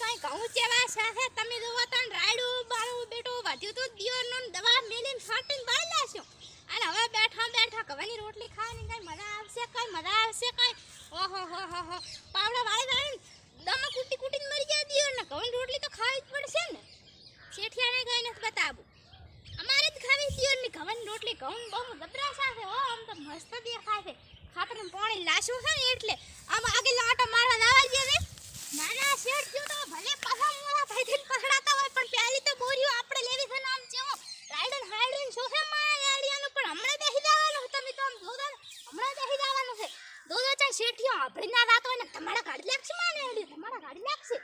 કાંઈ ઘઉં જેવા સાથે તમે જોવો તો રાયડું બાળું બેટું વધ્યું તું, દિયોરનું દવા મેલીને ફાટીને બહાર લાશો અને હવે બેઠા બેઠા કવાની રોટલી ખાવાની કઈ મજા આવશે, કઈ મજા આવશે કઈ? ઓહો, હો હો હો. પાવડા વાળી વાળી દમ કૂટી કૂટીને મરી ગયા દિયોર ને કવાની રોટલી તો ખાવી જ પડશે ને. શેઠિયાને કઈ નથી બતાવું અમારે જ ખાવી દિયોરની કવાની રોટલી. ઘઉં બહુ ગબરા સાથે હો. આમ તો મસ્ત દેખાય છે. ખાતર પાણી લાશું છે ને એટલે આમ આગળ આટો મારવા દાવા દે ને નાના શેઠ થયું તો ભલે પાછા મોડા થઈ થઈને પકડાતા હોય પણ પહેલી તો બોરીઓ આપણે લેવી છે ને આમ જેવો રાયડન હાયડન શોખે માં ગાડીયાનું પણ હમણાં બેસી જવાનું તમે તો આમ જોદા હમણાં બેસી જવાનું છે દોદા ચા શેઠિયો આપણે ના વાત હોય ને, તમારા ગાડી લાગશે માને એડી. તમારા ગાડી લાગશે.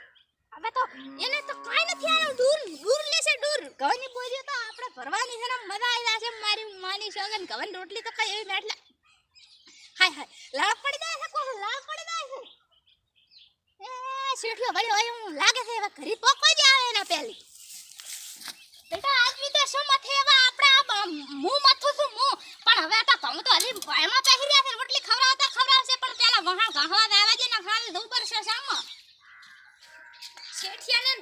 હવે તો એને તો કાઈ નથી આવ્યો દૂર દૂર લેશે દૂર. ઘઉંની બોલ્યો તો આપણે ભરવાની છે ને, મજા આવી જશે મારી માની સોગન ગવન રોટલી તો કઈ એવી મેટલા હાય હાય. લાળ પડી જાય છે કોઈ લાળ પડી જાય છે. એ શેઠિયો, વળી હોય હું લાગે છે એવા ઘરી પોકો જ આવે એના પહેલી બેટા આદમી તો શું મથે એવા આપણે આ બ- મું મથું છું મું પણ હવે તો તમે તો હજી એમાં પહેરી રહ્યા છે રોટલી ખવડાવતા ખવડાવશે પણ પેલા વહાણ ગાહવા દેવા છે ને ખાલી દઉં પડશે સામો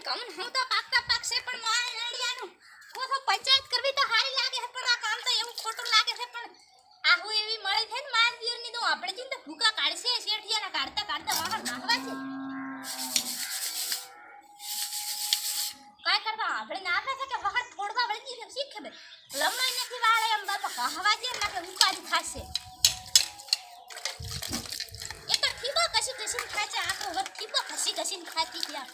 શેઠિયાને ને હું તો પાકતા પાકશે પણ મારે નડિયાનું હું તો પંચાયત કરવી તો સારી લાગે છે, પણ આ કામ તો એવું ખોટું લાગે છે, પણ આ હું એવી મળે છે ને માર દિયરની તો આપણે ચિંતા તો ભૂકા કાઢશે, શેઠિયાના કાઢતા કાઢતા બહાર નાખવા છે. કાય કરવા આપણે નાખે છે કે બહાર ફોડવા વળગી છે, શીખે બે લમાઈ નથી વાળે એમ બાપા, કહવા જે ના કે ઉપાડી ખાશે. એ તો ઠીબો કશી કશી ખાય છે, આખો વખત ઠીબો કશી કશી ખાતી ત્યાં.